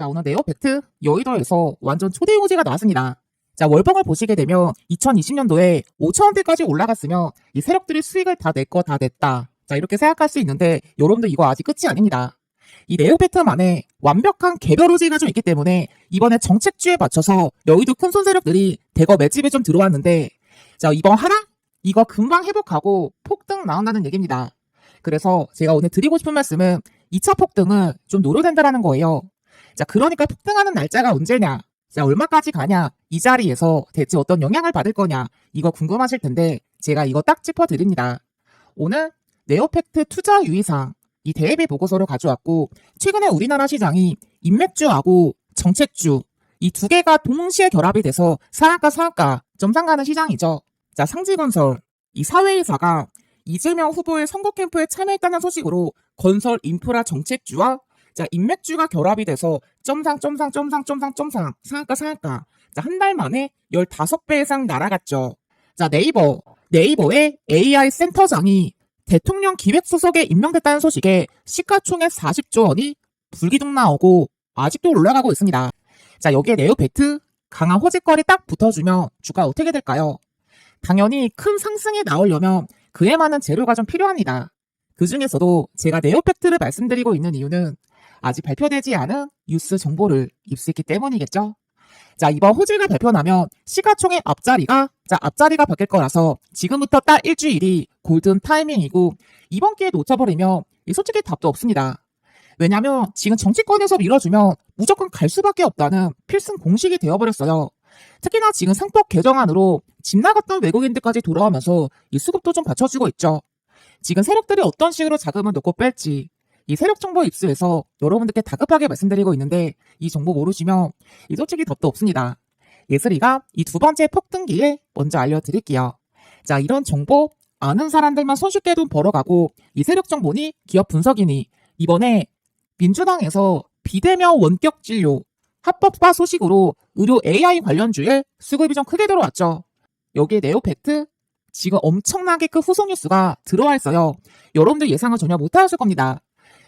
자, 오늘 네오팩트 여의도에서 완전 초대 호재가 나왔습니다. 자, 월봉을 보시게 되면 2020년도에 5천원대까지 올라갔으면 이 세력들이 수익을 다 내 거 다 냈다. 자, 이렇게 생각할 수 있는데 여러분들 이거 아직 끝이 아닙니다. 이 네오팩트만의 완벽한 개별 호재가 좀 있기 때문에 이번에 정책주에 맞춰서 여의도 큰손 세력들이 대거 맷집에 좀 들어왔는데 자, 이번 하락? 이거 금방 회복하고 폭등 나온다는 얘기입니다. 그래서 제가 오늘 드리고 싶은 말씀은 2차 폭등은 좀 노려된다라는 거예요. 자, 그러니까 폭등하는 날짜가 언제냐? 자, 얼마까지 가냐? 이 자리에서 대체 어떤 영향을 받을 거냐? 이거 궁금하실 텐데 제가 이거 딱 짚어드립니다. 오늘 네오팩트 투자 유의사항 이 대비 보고서를 가져왔고 최근에 우리나라 시장이 인맥주하고 정책주 이 두 개가 동시에 결합이 돼서 상한가 상한가 점상가는 시장이죠. 자, 상지건설 이 사회이사가 이재명 후보의 선거 캠프에 참여했다는 소식으로 건설 인프라 정책주와 자, 인맥주가 결합이 돼서 점상 점상 점상 점상 점상 상한가 상한가 자, 한 달 만에 15배 이상 날아갔죠. 자, 네이버 네이버의 AI 센터장이 대통령 기획수석에 임명됐다는 소식에 시가총액 40조 원이 불기둥 나오고 아직도 올라가고 있습니다. 자, 여기에 네오팩트 강한 호재거리 딱 붙어주면 주가 어떻게 될까요? 당연히 큰 상승이 나오려면 그에 많은 재료가 좀 필요합니다. 그 중에서도 제가 네오팩트를 말씀드리고 있는 이유는 아직 발표되지 않은 뉴스 정보를 입수했기 때문이겠죠. 자, 이번 호재가 발표 나면 시가총액 앞자리가, 자, 앞자리가 바뀔 거라서 지금부터 딱 일주일이 골든 타이밍이고 이번 기회 놓쳐버리면 이 솔직히 답도 없습니다. 왜냐면 지금 정치권에서 밀어주면 무조건 갈 수밖에 없다는 필승 공식이 되어버렸어요. 특히나 지금 상법 개정안으로 집 나갔던 외국인들까지 돌아오면서 이 수급도 좀 받쳐주고 있죠. 지금 세력들이 어떤 식으로 자금을 놓고 뺄지 이 세력 정보 입수해서 여러분들께 다급하게 말씀드리고 있는데 이 정보 모르시면 이 솔직히 답도 없습니다. 예슬이가 이 두 번째 폭등기에 먼저 알려드릴게요. 자 이런 정보 아는 사람들만 손쉽게 돈 벌어가고 이 세력 정보니 기업 분석이니 이번에 민주당에서 비대면 원격 진료 합법화 소식으로 의료 AI 관련주에 수급이 좀 크게 들어왔죠. 여기에 네오팩트 지금 엄청나게 큰 후속 뉴스가 들어와 있어요. 여러분들 예상을 전혀 못하셨을 겁니다.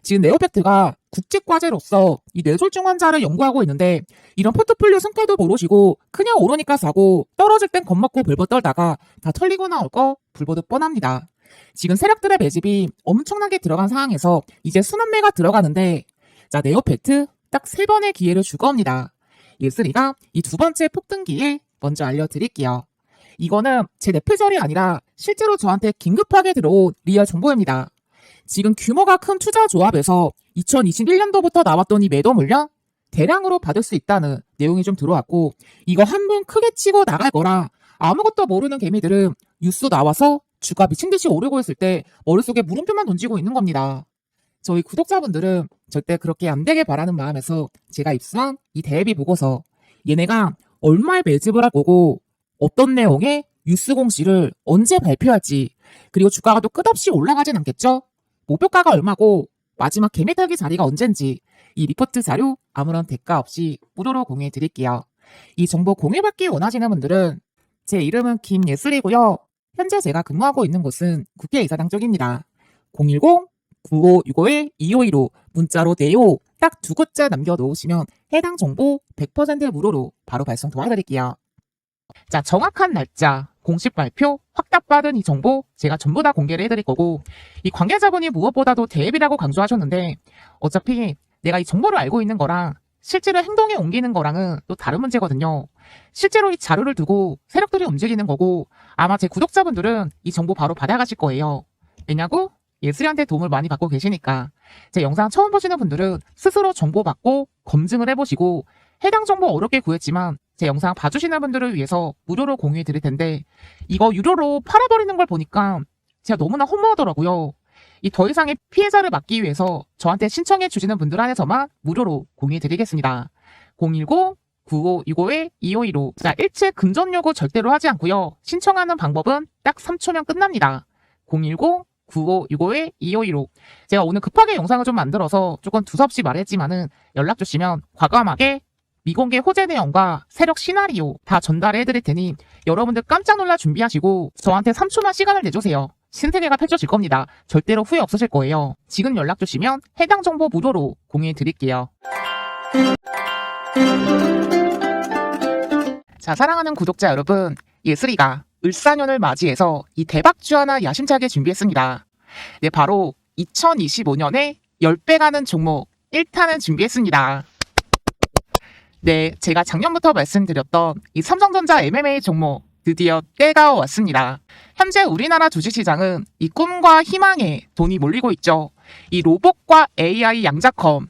지금 네오팩트가 국제과제로서 이 뇌졸중 환자를 연구하고 있는데 이런 포트폴리오 성과도 모르시고 그냥 오르니까 사고 떨어질 땐 겁먹고 불버 떨다가 다 털리고 나올 거 불보듯 뻔합니다. 지금 세력들의 매집이 엄청나게 들어간 상황에서 이제 순환매가 들어가는데 자 네오팩트 딱 세 번의 기회를 줄 겁니다. 예슬이가 이 두 번째 폭등기에 먼저 알려드릴게요. 이거는 제 내표절이 아니라 실제로 저한테 긴급하게 들어온 리얼 정보입니다. 지금 규모가 큰 투자 조합에서 2021년도부터 나왔던 이 매도 물량 대량으로 받을 수 있다는 내용이 좀 들어왔고 이거 한 번 크게 치고 나갈 거라 아무것도 모르는 개미들은 뉴스 나와서 주가 미친 듯이 오르고 있을 때 머릿속에 물음표만 던지고 있는 겁니다. 저희 구독자분들은 절대 그렇게 안 되게 바라는 마음에서 제가 입수한 이 대비 보고서 얘네가 얼마에 매집을 할 거고 어떤 내용의 뉴스 공시를 언제 발표할지 그리고 주가가 또 끝없이 올라가진 않겠죠? 목표가가 얼마고 마지막 개미털기 자리가 언젠지 이 리포트 자료 아무런 대가 없이 무료로 공유해 드릴게요. 이 정보 공유받기 원하시는 분들은 제 이름은 김예슬이고요. 현재 제가 근무하고 있는 곳은 국회이사당 쪽입니다. 010-9565-2515 문자로 네오 딱두 글자 남겨놓으시면 해당 정보 100% 무료로 바로 발송 도와드릴게요. 자, 정확한 날짜, 공식 발표, 확답받은 이 정보 제가 전부 다 공개를 해드릴 거고 이 관계자분이 무엇보다도 대비라고 강조하셨는데 어차피 내가 이 정보를 알고 있는 거랑 실제로 행동에 옮기는 거랑은 또 다른 문제거든요. 실제로 이 자료를 두고 세력들이 움직이는 거고 아마 제 구독자분들은 이 정보 바로 받아가실 거예요. 왜냐고? 예슬이한테 도움을 많이 받고 계시니까 제 영상 처음 보시는 분들은 스스로 정보 받고 검증을 해보시고 해당 정보 어렵게 구했지만 제 영상 봐주시는 분들을 위해서 무료로 공유해 드릴 텐데 이거 유료로 팔아버리는 걸 보니까 제가 너무나 허무하더라고요. 이 더 이상의 피해자를 막기 위해서 저한테 신청해 주시는 분들 한해서만 무료로 공유해 드리겠습니다. 010-9565-2515 자, 일체 금전 요구 절대로 하지 않고요. 신청하는 방법은 딱 3초면 끝납니다. 010 9565-2515 제가 오늘 급하게 영상을 좀 만들어서 조금 두섭시 말했지만은 연락 주시면 과감하게 미공개 호재 내용과 세력 시나리오 다 전달해 드릴 테니 여러분들 깜짝 놀라 준비하시고 저한테 3초만 시간을 내주세요. 신세계가 펼쳐질 겁니다. 절대로 후회 없으실 거예요. 지금 연락 주시면 해당 정보 무료로 공유해 드릴게요. 자, 사랑하는 구독자 여러분, 예슬이가 을사년을 맞이해서 이 대박주 하나 야심차게 준비했습니다. 네, 바로 2025년에 10배 가는 종목 1탄을 준비했습니다. 네, 제가 작년부터 말씀드렸던 이 삼성전자 MMA 종목 드디어 때가 왔습니다. 현재 우리나라 주식시장은 이 꿈과 희망에 돈이 몰리고 있죠. 이 로봇과 AI 양자컴,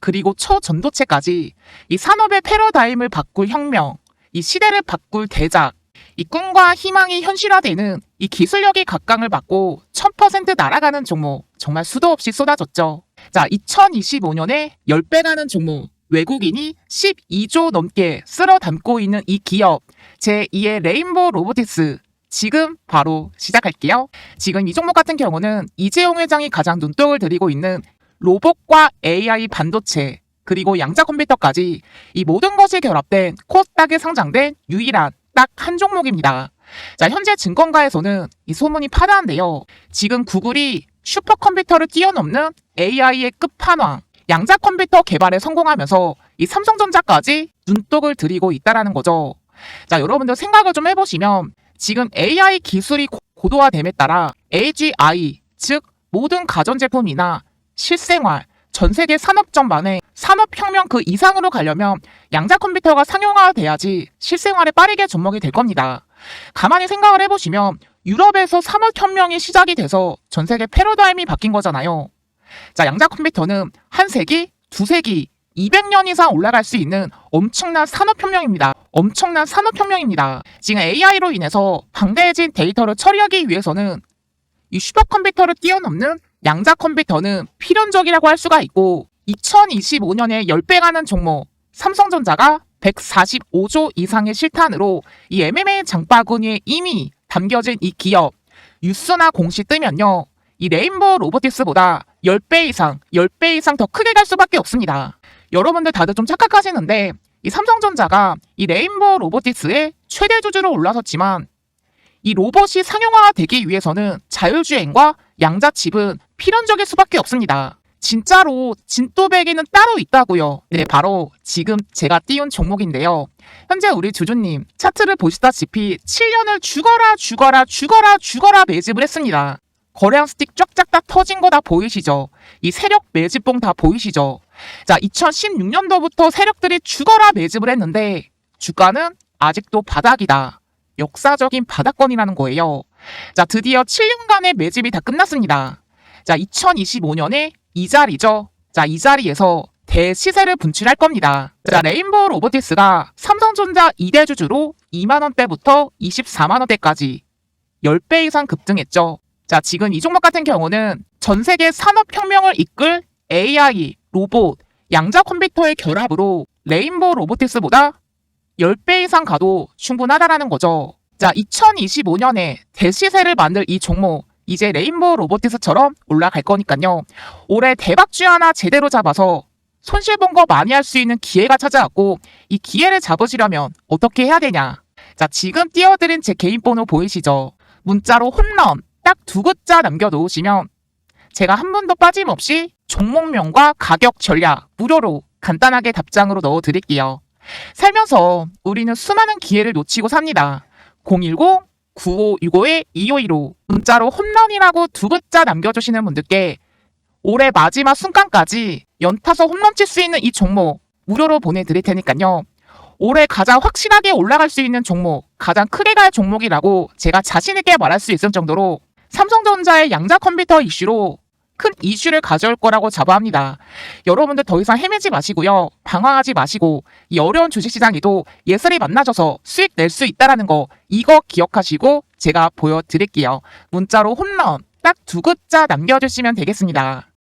그리고 초전도체까지 이 산업의 패러다임을 바꿀 혁명, 이 시대를 바꿀 대작, 이 꿈과 희망이 현실화되는 이 기술력의 각광을 받고 1000% 날아가는 종목 정말 수도 없이 쏟아졌죠. 자, 2025년에 10배 가는 종목 외국인이 12조 넘게 쓸어 담고 있는 이 기업 제2의 레인보우 로보티스 지금 바로 시작할게요. 지금 이 종목 같은 경우는 이재용 회장이 가장 눈독을 들이고 있는 로봇과 AI 반도체 그리고 양자 컴퓨터까지 이 모든 것이 결합된 코스닥에 상장된 유일한 딱 한 종목입니다. 자, 현재 증권가에서는 이 소문이 파다한데요. 지금 구글이 슈퍼컴퓨터를 뛰어넘는 AI의 끝판왕, 양자 컴퓨터 개발에 성공하면서 이 삼성전자까지 눈독을 들이고 있다라는 거죠. 자, 여러분들 생각을 좀 해보시면 지금 AI 기술이 고- 고도화됨에 따라 AGI, 즉 모든 가전제품이나 실생활, 전 세계 산업 전반에 산업혁명 그 이상으로 가려면 양자 컴퓨터가 상용화돼야지 실생활에 빠르게 접목이 될 겁니다. 가만히 생각을 해보시면 유럽에서 산업혁명이 시작이 돼서 전 세계 패러다임이 바뀐 거잖아요. 자, 양자 컴퓨터는 한 세기, 두 세기, 200년 이상 올라갈 수 있는 엄청난 산업혁명입니다. 엄청난 산업혁명입니다. 지금 AI로 인해서 방대해진 데이터를 처리하기 위해서는 이 슈퍼컴퓨터를 뛰어넘는 양자 컴퓨터는 필연적이라고 할 수가 있고 2025년에 10배 가는 종목 삼성전자가 145조 이상의 실탄으로 이 MMA 장바구니에 이미 담겨진 이 기업 뉴스나 공시 뜨면요. 이 레인보우 로보티스보다 10배 이상, 10배 이상 더 크게 갈 수밖에 없습니다. 여러분들 다들 좀 착각하시는데 이 삼성전자가 이 레인보우 로보티스의 최대 주주로 올라섰지만 이 로봇이 상용화가 되기 위해서는 자율주행과 양자칩은 필연적일 수밖에 없습니다. 진짜로 진또배기는 따로 있다고요. 네, 바로 지금 제가 띄운 종목인데요. 현재 우리 주주님 차트를 보시다시피 7년을 죽어라 죽어라 죽어라 죽어라 매집을 했습니다. 거래량 스틱 쫙쫙 다 터진 거 다 보이시죠? 이 세력 매집봉 다 보이시죠? 자, 2016년도부터 세력들이 죽어라 매집을 했는데 주가는 아직도 바닥이다. 역사적인 바닥권이라는 거예요. 자, 드디어 7년간의 매집이 다 끝났습니다. 자, 2025년에 이 자리죠. 자, 이 자리에서 대시세를 분출할 겁니다. 자, 레인보우 로보티스가 삼성전자 2대 주주로 2만원대부터 24만원대까지 10배 이상 급등했죠. 자, 지금 이 종목 같은 경우는 전 세계 산업혁명을 이끌 AI, 로봇, 양자 컴퓨터의 결합으로 레인보우 로보티스보다 10배 이상 가도 충분하다라는 거죠. 자, 2025년에 대시세를 만들 이 종목, 이제 레인보우 로보티스처럼 올라갈 거니까요. 올해 대박주 하나 제대로 잡아서 손실 본 거 많이 할 수 있는 기회가 찾아왔고, 이 기회를 잡으시려면 어떻게 해야 되냐? 자, 지금 띄워드린 제 개인 번호 보이시죠? 문자로 홈런 딱 두 글자 남겨놓으시면 제가 한 번도 빠짐없이 종목명과 가격 전략 무료로 간단하게 답장으로 넣어드릴게요. 살면서 우리는 수많은 기회를 놓치고 삽니다. 010-9565-2515 문자로 홈런이라고 두 글자 남겨주시는 분들께 올해 마지막 순간까지 연타서 홈런 칠 수 있는 이 종목 무료로 보내드릴 테니까요. 올해 가장 확실하게 올라갈 수 있는 종목, 가장 크게 갈 종목이라고 제가 자신있게 말할 수 있을 정도로 삼성전자의 양자 컴퓨터 이슈로 큰 이슈를 가져올 거라고 자부합니다. 여러분들 더 이상 헤매지 마시고요. 방황하지 마시고 이 어려운 주식시장에도 예술이 만나져서 수익 낼 수 있다라는 거 이거 기억하시고 제가 보여드릴게요. 문자로 홈런 딱 두 글자 남겨주시면 되겠습니다.